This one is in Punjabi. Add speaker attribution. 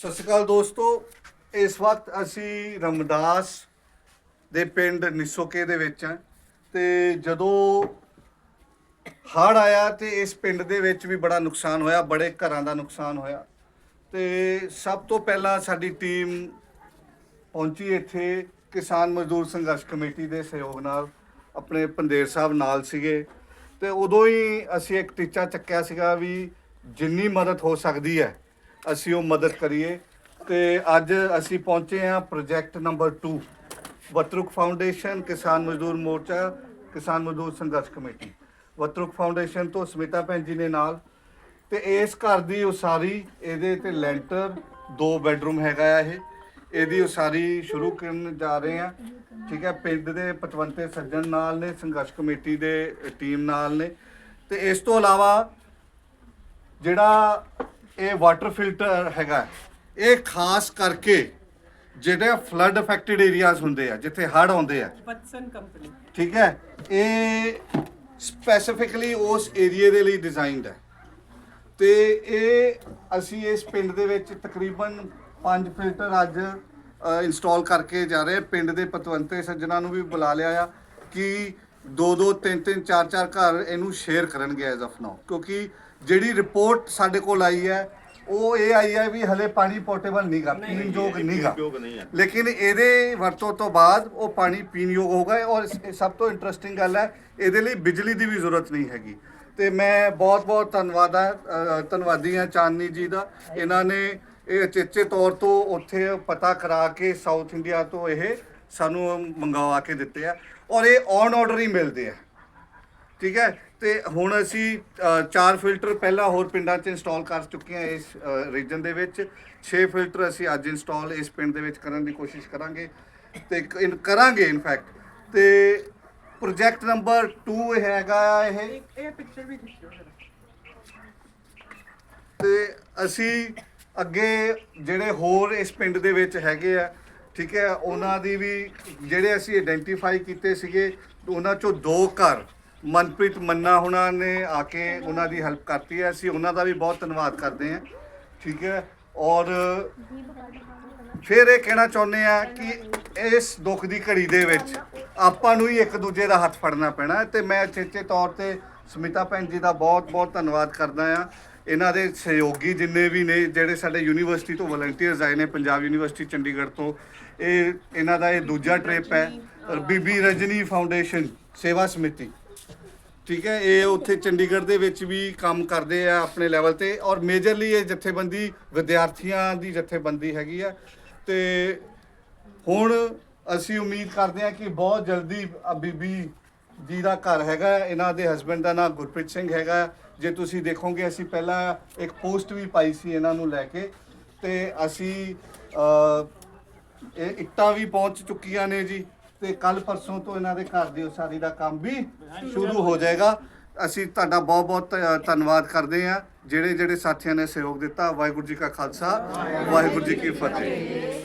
Speaker 1: ਸਤਿ ਸ਼੍ਰੀ ਅਕਾਲ ਦੋਸਤੋ, ਇਸ ਵਕਤ ਅਸੀਂ ਰਮਦਾਸ ਦੇ ਪਿੰਡ ਨਿਸੋਕੇ ਦੇ ਵਿੱਚ ਹਾਂ ਤੇ ਜਦੋਂ ਹੜ੍ਹ ਆਇਆ ਤੇ ਇਸ ਪਿੰਡ ਦੇ ਵਿੱਚ ਵੀ ਬੜਾ ਨੁਕਸਾਨ ਹੋਇਆ, ਬੜੇ ਘਰਾਂ ਦਾ ਨੁਕਸਾਨ ਹੋਇਆ। ਤੇ ਸਭ ਤੋਂ ਪਹਿਲਾਂ ਸਾਡੀ ਟੀਮ ਪਹੁੰਚੀ ਇੱਥੇ ਕਿਸਾਨ ਮਜ਼ਦੂਰ ਸੰਘਰਸ਼ ਕਮੇਟੀ ਦੇ ਸਹਿਯੋਗ ਨਾਲ, ਆਪਣੇ ਪੰਦੇਰ ਸਾਹਿਬ ਨਾਲ ਸੀਗੇ। ਤੇ ਉਦੋਂ ਹੀ ਅਸੀਂ ਇੱਕ ਟੀਚਾ ਚੱਕਿਆ ਸੀਗਾ ਵੀ ਜਿੰਨੀ ਮਦਦ ਹੋ ਸਕਦੀ ਹੈ ਅਸੀਂ ਉਹ ਮਦਦ ਕਰੀਏ। ਤੇ ਅੱਜ ਅਸੀਂ ਪਹੁੰਚੇ ਹਾਂ ਪ੍ਰੋਜੈਕਟ ਨੰਬਰ 2 ਵਤਰੁਕ ਫਾਊਂਡੇਸ਼ਨ, ਕਿਸਾਨ ਮਜ਼ਦੂਰ ਮੋਰਚਾ, ਕਿਸਾਨ ਮਜ਼ਦੂਰ ਸੰਘਰਸ਼ ਕਮੇਟੀ। ਵਤਰੁਕ ਫਾਊਂਡੇਸ਼ਨ ਤੋਂ ਸਮਿਤਾ ਭੈਣ ਜੀ ਨੇ ਨਾਲ। ਤੇ ਇਸ ਘਰ ਦੀ ਉਸਾਰੀ, ਇਹਦੇ ਤੇ ਲੈਂਟਰ, ਦੋ ਬੈਡਰੂਮ ਹੈਗਾ ਆ ਇਹ। ਇਹਦੀ ਉਸਾਰੀ ਸ਼ੁਰੂ ਕਰਨ ਜਾ ਰਹੇ ਆ ਠੀਕ ਹੈ, ਪਿੰਡ ਦੇ ਪਤਵੰਤੇ ਸੱਜਣ ਨਾਲ ਨੇ, ਸੰਘਰਸ਼ ਕਮੇਟੀ ਦੇ ਟੀਮ ਨਾਲ ਨੇ। ਤੇ ਇਸ ਤੋਂ ਇਲਾਵਾ ਜਿਹੜਾ ਇਹ ਵਾਟਰ ਫਿਲਟਰ ਹੈਗਾ ਇਹ ਖਾਸ ਕਰਕੇ ਜਿਹੜੇ ਫਲੱਡ ਅਫੈਕਟਡ ਏਰੀਆਜ਼ ਹੁੰਦੇ ਆ ਜਿੱਥੇ ਹੜ੍ਹ ਆਉਂਦੇ ਆ।
Speaker 2: ਵਤਸਨ ਕੰਪਨੀ
Speaker 1: ਠੀਕ ਹੈ? ਇਹ ਸਪੈਸੀਫਿਕਲੀ ਉਸ ਏਰੀਆ ਦੇ ਲਈ ਡਿਜ਼ਾਈਨਡ ਹੈ। ਤੇ ਇਹ ਅਸੀਂ ਇਸ ਪਿੰਡ ਦੇ ਵਿੱਚ ਤਕਰੀਬਨ 5 ਫਿਲਟਰ ਅੱਜ ਇੰਸਟਾਲ ਕਰਕੇ ਜਾ ਰਹੇ। ਪਿੰਡ ਦੇ ਪਤਵੰਤੇ ਸੱਜਣਾ ਨੂੰ ਵੀ ਬੁਲਾ ਲਿਆ ਆ ਕਿ ਦੋ ਦੋ ਤਿੰਨ ਤਿੰਨ ਚਾਰ ਚਾਰ ਘਰ ਇਹਨੂੰ ਸ਼ੇਅਰ ਕਰਨਗੇ ਐਜ਼ ਆਫ ਨਾਓ ਕਿਉਂਕਿ ਜਿਹੜੀ ਰਿਪੋਰਟ ਸਾਡੇ ਕੋਲ ਆਈ ਹੈ ਉਹ ਇਹ ਆਈ ਹੈ ਵੀ ਹਲੇ ਪਾਣੀ ਪੋਰਟੇਬਲ ਨਹੀਂਗਾ ਪੀਣ ਯੋਗ ਨਹੀਂਗਾ ਲੇਕਿਨ ਇਹਦੇ ਵਰਤੋਂ ਤੋਂ ਬਾਅਦ ਉਹ ਪਾਣੀ ਪੀਣ ਯੋਗ ਹੋਗਾ ਔਰ ਸਭ ਤੋਂ ਇੰਟਰਸਟਿੰਗ ਗੱਲ ਹੈ ਇਹਦੇ ਲਈ ਬਿਜਲੀ ਦੀ ਵੀ ਜ਼ਰੂਰਤ ਨਹੀਂ ਹੈਗੀ। ਤੇ ਮੈਂ ਬਹੁਤ ਬਹੁਤ ਧੰਨਵਾਦ ਹੈ ਧੰਨਵਾਦੀ ਹਾਂ ਚਾਂਦਨੀ ਜੀ ਦਾ। ਇਹਨਾਂ ਨੇ ਇਹ ਅਚੇਚੇ ਤੌਰ ਤੋਂ ਉੱਥੇ ਪਤਾ ਕਰਾ ਕੇ ਸਾਊਥ ਇੰਡੀਆ ਤੋਂ ਇਹ ਸਾਨੂੰ ਮੰਗਵਾ ਕੇ ਦਿੱਤੇ ਆ। ਔਰ ਇਹ ਔਨ ਆਰਡਰ ਹੀ ਮਿਲਦੇ ਆ। ਠੀਕ ਹੈ? ਤੇ ਹੁਣ ਅਸੀਂ ਅ, ਚਾਰ ਫਿਲਟਰ ਪਹਿਲਾਂ ਹੋਰ ਪਿੰਡਾਂ 'ਚ ਇੰਸਟਾਲ ਕਰ ਚੁੱਕੇ ਹਾਂ ਇਸ ਰੀਜਨ ਦੇ ਵਿੱਚ। 6 ਫਿਲਟਰ ਅਸੀਂ ਅੱਜ ਇੰਸਟਾਲ ਇਸ ਪਿੰਡ ਦੇ ਵਿੱਚ ਕਰਨ ਦੀ ਕੋਸ਼ਿਸ਼ ਕਰਾਂਗੇ। ਤੇ ਕ- ਇਨ- ਕਰਾਂਗੇ ਇਨਫੈਕਟ ਤੇ ਪ੍ਰੋਜੈਕਟ ਨੰਬਰ 2 ਹੈਗਾ ਇਹ।
Speaker 2: ਇਹ ਪਿਕਚਰ ਵੀ ਖਿੱਚੋ ਜਰਾ।
Speaker 1: ਤੇ ਅਸੀਂ ਅੱਗੇ ਜਿਹੜੇ ਹੋਰ ਇਸ ਪਿੰਡ ਦੇ ਵਿੱਚ ਹੈਗੇ ਆ ਠੀਕ ਹੈ ਉਹਨਾਂ ਦੀ ਵੀ ਜਿਹੜੇ ਅਸੀਂ ਆਇਡੈਂਟੀਫਾਈ ਕੀਤੇ ਸੀਗੇ ਉਹਨਾਂ ਚੋਂ ਦੋ ਘਰ ਮਨਪ੍ਰੀਤ ਮੰਨਾ ਹੁਣਾਂ ਨੇ ਆ ਕੇ ਉਹਨਾਂ ਦੀ ਹੈਲਪ ਕਰਤੀ ਹੈ। ਅਸੀਂ ਉਹਨਾਂ ਦਾ ਵੀ ਬਹੁਤ ਧੰਨਵਾਦ ਕਰਦੇ ਹਾਂ। ਠੀਕ ਹੈ। ਔਰ ਫਿਰ ਇਹ ਕਹਿਣਾ ਚਾਹੁੰਦੇ ਆ ਕਿ ਇਸ ਦੁੱਖ ਦੀ ਘੜੀ ਦੇ ਵਿੱਚ ਆਪਾਂ ਨੂੰ ਹੀ ਇੱਕ ਦੂਜੇ ਦਾ ਹੱਥ ਫੜਨਾ ਪੈਣਾ ਹੈ ਤੇ ਮੈਂ ਚੇਚੇ ਤੌਰ ਤੇ ਸਮਿਤਾ ਭੈਣ ਜੀ ਦਾ ਬਹੁਤ ਬਹੁਤ ਧੰਨਵਾਦ ਕਰਦਾ ਆ ਇਹਨਾਂ ਦੇ ਸਹਿਯੋਗੀ ਜਿੰਨੇ ਵੀ ਨੇ, ਜਿਹੜੇ ਸਾਡੇ ਯੂਨੀਵਰਸਿਟੀ ਤੋਂ ਵਲੰਟੀਅਰਸ ਆਏ ਨੇ, ਪੰਜਾਬ ਯੂਨੀਵਰਸਿਟੀ ਚੰਡੀਗੜ੍ਹ ਤੋਂ, ਇਹ ਇਹਨਾਂ ਦਾ ਇਹ ਦੂਜਾ ਟ੍ਰਿਪ ਹੈ। ਬੀਬੀ ਰਜਨੀ ਫਾਊਂਡੇਸ਼ਨ ਸੇਵਾ ਸਮਿਤੀ। ਠੀਕ ਹੈ, ਇਹ ਉੱਥੇ ਚੰਡੀਗੜ੍ਹ ਦੇ ਵਿੱਚ ਵੀ ਕੰਮ ਕਰਦੇ ਆ ਆਪਣੇ ਲੈਵਲ ਤੇ ਔਰ ਮੇਜਰਲੀ ਇਹ ਜਥੇਬੰਦੀ ਵਿਦਿਆਰਥੀਆਂ ਦੀ ਜਥੇਬੰਦੀ ਹੈਗੀ ਆ। ਤੇ ਹੁਣ ਅਸੀਂ ਉਮੀਦ ਕਰਦੇ ਹਾਂ ਕਿ ਬਹੁਤ ਜਲਦੀ ਬੀਬੀ ਜੀ ਦਾ ਘਰ ਹੈਗਾ, ਇਹਨਾਂ ਦੇ ਹਸਬੰਡ ਦਾ ਨਾਮ ਗੁਰਪ੍ਰੀਤ ਸਿੰਘ ਹੈਗਾ। ਜੇ ਤੁਸੀਂ ਦੇਖੋਗੇ, ਅਸੀਂ ਪਹਿਲਾਂ ਇੱਕ ਪੋਸਟ ਵੀ ਪਾਈ ਸੀ ਇਹਨਾਂ ਨੂੰ ਲੈ ਕੇ। ਤੇ ਅਸੀਂ ਇਹ ਇੱਟਾਂ ਵੀ ਪਹੁੰਚ ਚੁੱਕੀਆਂ ਨੇ ਜੀ। ਤੇ ਕੱਲ ਪਰਸੋਂ ਤੋਂ ਇਹਨਾਂ ਦੇ ਘਰ ਦੀ ਉਸਾਰੀ ਦਾ ਕੰਮ ਵੀ ਸ਼ੁਰੂ ਹੋ ਜਾਏਗਾ। ਅਸੀਂ ਤੁਹਾਡਾ ਬਹੁਤ ਬਹੁਤ ਧ- ਧੰਨਵਾਦ ਕਰਦੇ ਹਾਂ। ਜਿਹੜੇ ਜਿਹੜੇ ਸਾਥੀਆਂ ਨੇ ਸਹਿਯੋਗ ਦਿੱਤਾ, ਵਾਹਿਗੁਰੂ ਜੀ ਕਾ ਖਾਲਸਾ, ਵਾਹਿਗੁਰੂ ਜੀ ਕੀ ਫਤਿਹ।